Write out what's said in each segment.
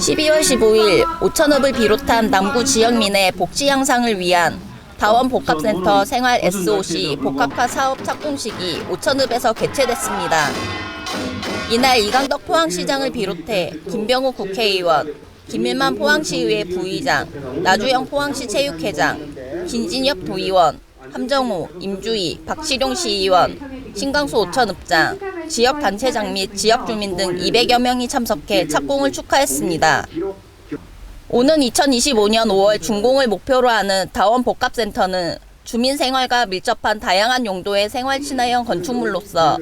12월 15일 오천읍을 비롯한 남구 지역민의 복지 향상을 위한 다원 복합센터 생활 SOC 복합화 사업 착공식이 오천읍에서 개최됐습니다. 이날 이강덕 포항시장을 비롯해 김병우 국회의원, 김일만 포항시의회 부의장, 나주영 포항시 체육회장, 김진엽 도의원, 함정호, 임주희, 박시룡 시의원, 신강수 오천읍장, 지역 단체장 및 지역 주민 등 200여 명이 참석해 착공을 축하했습니다. 오는 2025년 5월 준공을 목표로 하는 다원 복합센터는 주민 생활과 밀접한 다양한 용도의 생활 친화형 건축물로서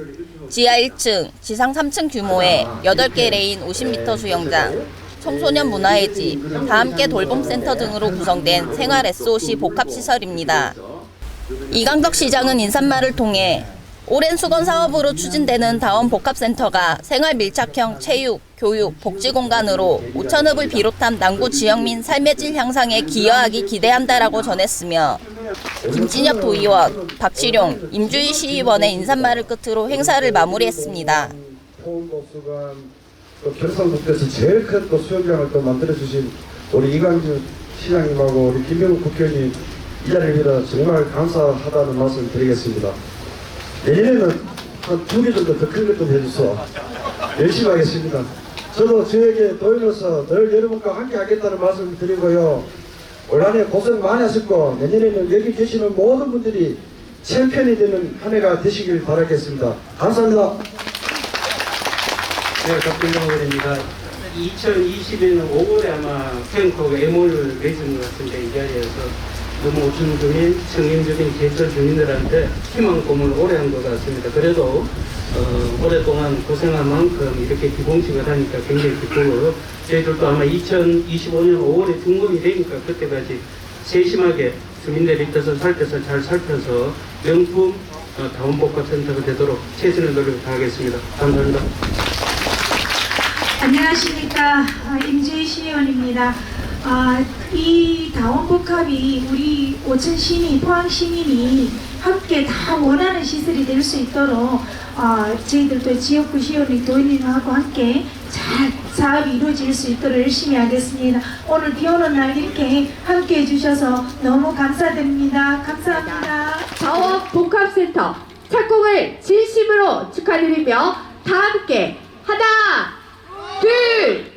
지하 1층, 지상 3층 규모의 8개 레인 50m 수영장, 청소년 문화회지, 다함께 돌봄 센터 등으로 구성된 생활 SOC 복합 시설입니다. 이강덕 시장은 인사말을 통해 오랜 수건 사업으로 추진되는 다원 복합센터가 생활 밀착형 체육, 교육, 복지 공간으로 오천읍을 비롯한 남구 지역민 삶의 질 향상에 기여하기 기대한다라고 전했으며 김진엽 도의원, 박시룡, 임주희 시의원의 인사말을 끝으로 행사를 마무리했습니다. 또 경상북도에서 제일 큰 또 수영장을 또 만들어주신 우리 이강주 시장님하고 우리 김병욱 국회의원님 이 자리를 빌어 정말 감사하다는 말씀 드리겠습니다. 내년에는 한 두 개 정도 더 큰 것 좀 해주소. 열심히 하겠습니다. 저도 저에게 도인으로서 늘 여러분과 함께 하겠다는 말씀 드리고요. 올 한해 고생 많이 하셨고 내년에는 여기 계시는 모든 분들이 챔피언이 되는 한 해가 되시길 바라겠습니다. 감사합니다. 네, 박근정원입니다. 2020년 5월에 아마 캠프 애몰을 맺은 것 같은데 이 자리에서 너무 오천 주민, 청임주민, 제철 주민들한테 희망 고문을 오래 한 것 같습니다. 그래도 어, 오랫동안 고생한 만큼 이렇게 기공식을 하니까 굉장히 기쁘고요. 저희들도 아마 2025년 5월에 준공이 되니까 그때까지 세심하게 주민들의 뜻을 살펴서 잘 살펴서 명품 어, 다원복합센터가 되도록 최선의 노력을 다하겠습니다. 감사합니다. 안녕하십니까 아, 임재희 시의원입니다. 아, 이 다원복합이 우리 오천 시민, 포항 시민이 함께 다 원하는 시설이 될 수 있도록 아, 저희들도 지역구 시의원이 도인님하고 함께 잘 사업이 이루어질 수 있도록 열심히 하겠습니다. 오늘 비 오는 날 이렇게 함께 해주셔서 너무 감사드립니다. 감사합니다. 자원 복합센터 착공을 진심으로 축하드리며 다 함께 하나 둘셋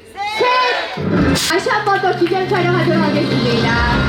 다시 한 번 더 기념 촬영하도록 하겠습니다.